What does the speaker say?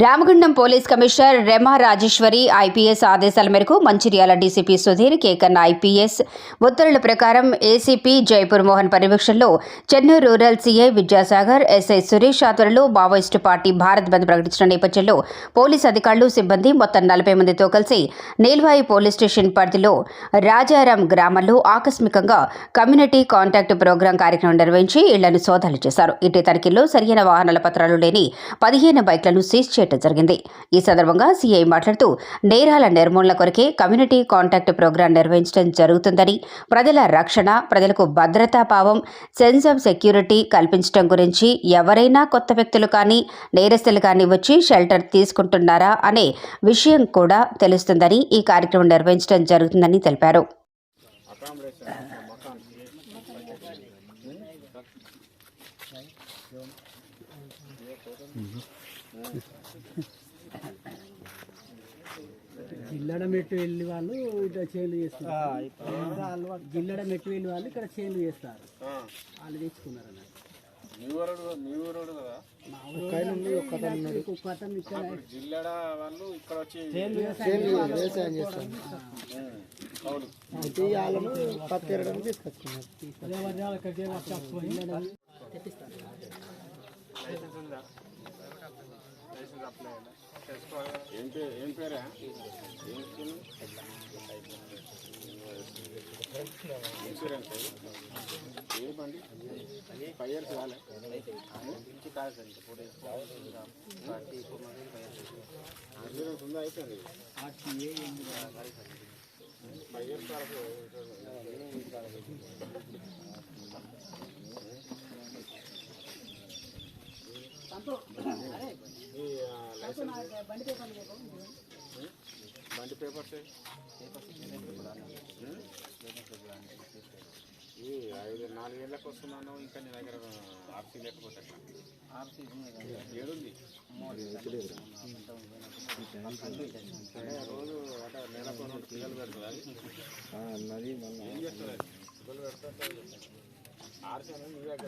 Ramagundam police commissioner Rema Rajeshwari IPS ఆదేశాల మేరకు Mancherial DCP Sudheer Kekan IPS ఉత్తర్వుల ప్రకారం ఏసీపీ జైపూర్ మోహన్ పర్యవేక్షణలో Chennur rural CI Vidyasagar SI Suresh ఆధ్వర్యంలో మావోయిస్టు పార్టీ భారత్ బంద్ ప్రకటించిన నేపథ్యంలో పోలీస్ అధికారులు సిబ్బంది మొత్తం నలభై మందితో కలిసి నీల్వాయి పోలీస్ స్టేషన్ పరిధిలో రాజారాం గ్రామంలో ఆకస్మికంగా కమ్యూనిటీ కాంటాక్ట్ ప్రోగ్రాం కార్యక్రమం నిర్వహించి ఇళ్ళను సోదాలు చేశారు. ఇటీ తనిఖీల్లో సరియైన వాహనాల పత్రాలు లేని పదిహేను బైక్లను సీజ్ చేయటం జరిగింది. ఈ సందర్భంగా సీఐ మాట్లాడుతూ నేరాల నిర్మూలన కొరకే కమ్యూనిటీ కాంటాక్ట్ ప్రోగ్రాం నిర్వహించడం జరుగుతుందని ప్రజల రక్షణ ప్రజలకు భద్రతా భావం సెన్స్ ఆఫ్ సెక్యూరిటీ కల్పించడం గురించి ఎవరైనా కొత్త వ్యక్తులు కానీ నేరస్తులు కానీ వచ్చి షెల్టర్ తీసుకుంటున్నారా అనే విషయం కూడా తెలుస్తుందని ఈ కార్యక్రమం నిర్వహించడం జరుగుతుందని తెలిపారు. జిల్లడ మెట్టు వెళ్ళి వాళ్ళు ఇట్లా చేన్లు చేస్తారు జిల్లడ మెట్టు వెళ్ళి వాళ్ళు ఇక్కడ చేన్లు చేస్తారు. వాళ్ళు తెచ్చుకున్నారు అన్నట్టు. మా ఊరు ఒక్క అతను ఇక్కడ జిల్లెడ వాళ్ళు ఇక్కడ వచ్చి వ్యవసాయం చేస్తారు అవును లైసెన్స్ ఉందా లైసెన్స్ అప్లై అయ్యిందా చేసుకోవాలి ఫైవ్ ఇయర్స్ ఇన్సూరెన్స్ ఉందా అయిపోయింది. ఫైవ్ ఇయర్స్ కాలేదు బండి పేపర్స్ ఈ ఐదు నాలుగేళ్ళకి వస్తున్నాను ఇంకా నీ దగ్గర ఆర్సీ లేకపోతే ఎట్లా? ఏడుంది రోజు అంటే నెలకు రెండు పిల్లలు పెడుతుంది ఏం చేస్తుంది పిల్లలు పెడతా ఆర్సీ అనేది నీ దగ్గర